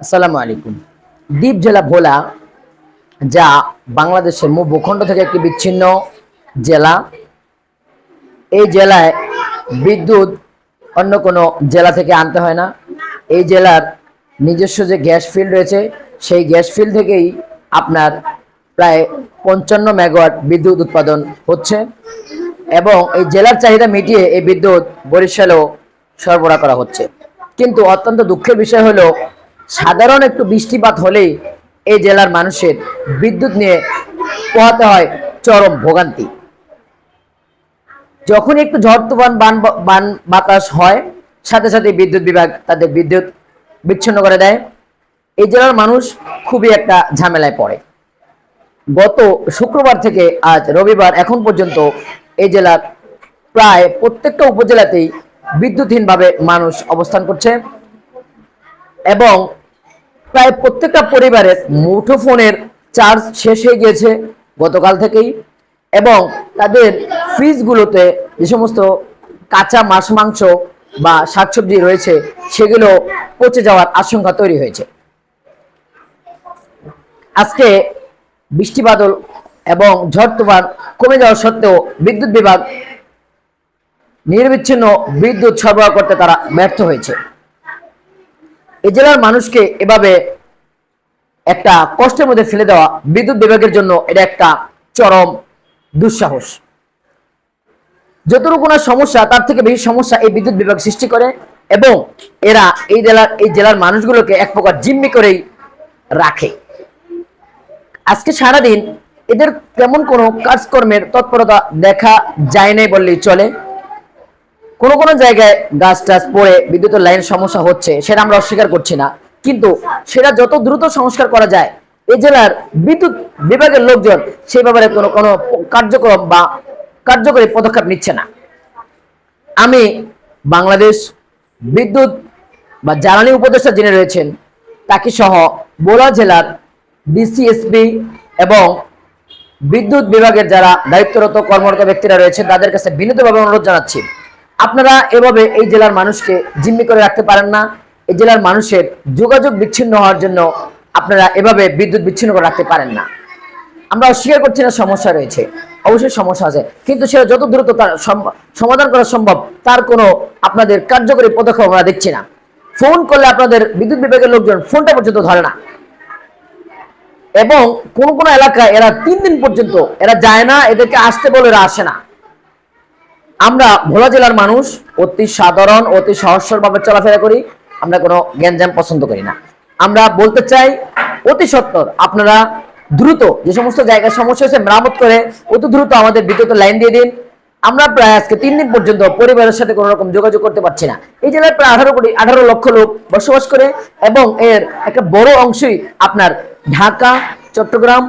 আসসালামু আলাইকুম। দ্বীপ জেলা ভোলা, যা বাংলাদেশের মূল ভূখণ্ড থেকে একটি বিচ্ছিন্ন জেলা। এই জেলায় বিদ্যুৎ অন্য কোনো জেলা থেকে আনতে হয় না। এই জেলার নিজস্ব যে গ্যাস ফিল্ড রয়েছে, সেই গ্যাস ফিল্ড থেকেই আপনার প্রায় পঞ্চান্ন মেগাওয়াট বিদ্যুৎ উৎপাদন হচ্ছে এবং এই জেলার চাহিদা মিটিয়ে এই বিদ্যুৎ বরিশালেও সরবরাহ করা হচ্ছে। কিন্তু অত্যন্ত দুঃখের বিষয় হলো সাধারণ একটু বৃষ্টিপাত হলেই এই জেলার মানুষের বিদ্যুৎ নিয়ে পোহাতে হয় চরম ভোগান্তি। যখন একটু ঝড় তুফান, বান বান বাতাস হয়, সাথে সাথে বিদ্যুৎ বিভাগ তাদের বিদ্যুৎ বিচ্ছিন্ন করে দেয়। এই জেলার মানুষ খুবই একটা ঝামেলায় পড়ে। গত শুক্রবার থেকে আজ রবিবার এখন পর্যন্ত এই জেলার প্রায় প্রত্যেকটা উপজেলাতেই বিদ্যুৎহীনভাবে মানুষ অবস্থান করছে এবং প্রায় প্রত্যেকটা পরিবারের মুঠোফোনের চার্জ শেষ হয়ে গিয়েছে গতকাল থেকেই। এবং তাদের ফ্রিজগুলোতে যে সমস্ত কাঁচা মাছ, মাংস বা শাকসবজি রয়েছে, সেগুলো পচে যাওয়ার আশঙ্কা তৈরি হয়েছে। আজকে বৃষ্টি বাদল এবং ঝড় তুফান কমে যাওয়া সত্ত্বেও বিদ্যুৎ বিভাগ নির্বিচ্ছিন্ন বিদ্যুৎ সরবরাহ করতে তারা ব্যর্থ হয়েছে। এই জেলার মানুষকে এভাবে একটা কষ্টের মধ্যে ফেলে দেওয়া বিদ্যুৎ বিভাগের জন্য এটা একটা চরম দুঃসাহস। যতটুকু না সমস্যা, তার থেকে বেশি সমস্যা এই বিদ্যুৎ বিভাগ সৃষ্টি করে এবং এরা এই জেলার এই জেলার মানুষগুলোকে এক প্রকার জিম্মি করেই রাখে। আজকে সারাদিন এদের তেমন কোনো কাজকর্মের তৎপরতা দেখা যায় নাই বললেই চলে। কোনো কোনো জায়গায় গাছ টাছ পড়ে বিদ্যুতের লাইন সমস্যা হচ্ছে, সেটা আমরা অস্বীকার করছি না। কিন্তু সেটা যত দ্রুত সংস্কার করা যায় এই জেলার বিদ্যুৎ বিভাগের লোকজন সেই ব্যাপারে কোনো কোনো কার্যক্রম বা কার্যকরী পদক্ষেপ নিচ্ছে না। আমি বাংলাদেশ বিদ্যুৎ বা জ্বালানি উপদেষ্টা যিনি রয়েছেন, তাকে সহ বোলা জেলার ডিসিএসপি এবং বিদ্যুৎ বিভাগের যারা দায়িত্বরত কর্মরত ব্যক্তিরা রয়েছে, তাদের কাছে বিনীতভাবে অনুরোধ জানাচ্ছি। আপনারা এভাবে এই জেলার মানুষকে জিম্মি করে রাখতে পারেন না। এই জেলার মানুষের যোগাযোগ বিচ্ছিন্ন হওয়ার জন্য আপনারা এভাবে বিদ্যুৎ বিচ্ছিন্ন করে রাখতে পারেন না। আমরা অস্বীকার করছি না সমস্যা রয়েছে। অবশ্যই সমস্যা আছে। কিন্তু সেটা যত দ্রুত তার সমাধান করা সম্ভব, তার কোনো আপনাদের কার্যকরী পদক্ষেপ আমরা দেখছি না। ফোন করলে আপনাদের বিদ্যুৎ বিভাগের লোকজন ফোনটা পর্যন্ত ধরে না। এবং কোন কোন এলাকায় এরা তিন দিন পর্যন্ত এরা যায় না, এদেরকে আসতে বলে এরা আসে না। আমরা ভোলা জেলার মানুষ, অতি সাধারণ, অতি সহস্রভাবে চলাফেরা করি, আমরা কোনো গ্যাঞ্জাম পছন্দ করি না। আমরা বলতে চাই, অতি সত্তর, আপনারা দ্রুত যে সমস্ত জায়গায় সমস্যা হয়েছে, মেরামত করে অতি দ্রুত আমাদের বিদ্যুতের লাইন দিয়ে দিন। আমরা প্রায় আজকে তিন দিন পর্যন্ত পরিবারের সাথে কোনো রকম যোগাযোগ করতে পারছি না। এই জেলায় প্রায় আঠারো কোটি, আঠারো লক্ষ লোক বসবাস করে এবং এর একটা বড় অংশই আপনার ঢাকা, চট্টগ্রাম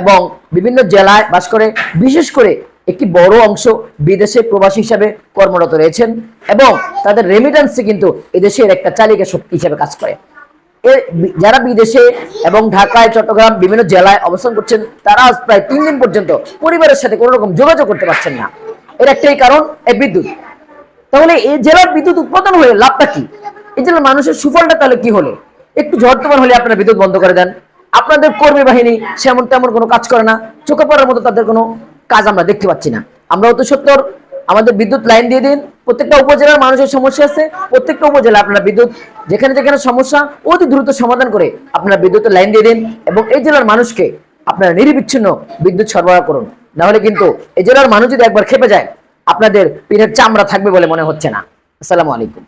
এবং বিভিন্ন জেলায় বাস করে। বিশেষ করে একটি বড় অংশ বিদেশে প্রবাসী হিসাবে কর্মরত রয়েছেন এবং তাদের রেমিটেন্সে কিন্তু এদেশের একটা চালিকা শক্তি হিসেবে কাজ করে। যারা বিদেশে এবং ঢাকায়, চট্টগ্রাম বিভিন্ন জেলায় অবস্থান করছেন, তারা আজ প্রায় তিন দিন পর্যন্ত পরিবারের সাথে কোনো রকম যোগাযোগ করতে পারছেন না। এর একটাই কারণ এই বিদ্যুৎ। তাহলে এই জেলার বিদ্যুৎ উৎপাদন হয়ে লাভটা কি? এই জেলার মানুষের সুফলটা তাহলে কি হলো? একটু ঝড় তুফান হলে আপনারা বিদ্যুৎ বন্ধ করে দেন। আপনাদের কর্মী বাহিনী সেমন তেমন কোনো কাজ করে না। চোখে পড়ার মতো তাদের কোনো কাজ আমরা দেখতে পাচ্ছি না। আমরা অত সত্তর, আমাদের বিদ্যুৎ লাইন দিয়ে দিন, প্রত্যেকটা উপজেলার মানুষের সমস্যা আছে, প্রত্যেকটা উপজেলা আপনারা বিদ্যুৎ, যেখানে যেখানে সমস্যা, অতি দ্রুত সমাধান করে আপনারা বিদ্যুতের লাইন দিয়ে দিন এবং এই জেলার মানুষকে আপনারা নিরবিচ্ছিন্ন বিদ্যুৎ সরবরাহ করুন। নাহলে কিন্তু এই জেলার মানুষ যদি একবার খেপে যায়, আপনাদের পিঠের চামড়া থাকবে বলে মনে হচ্ছে না। আসসালামু আলাইকুম।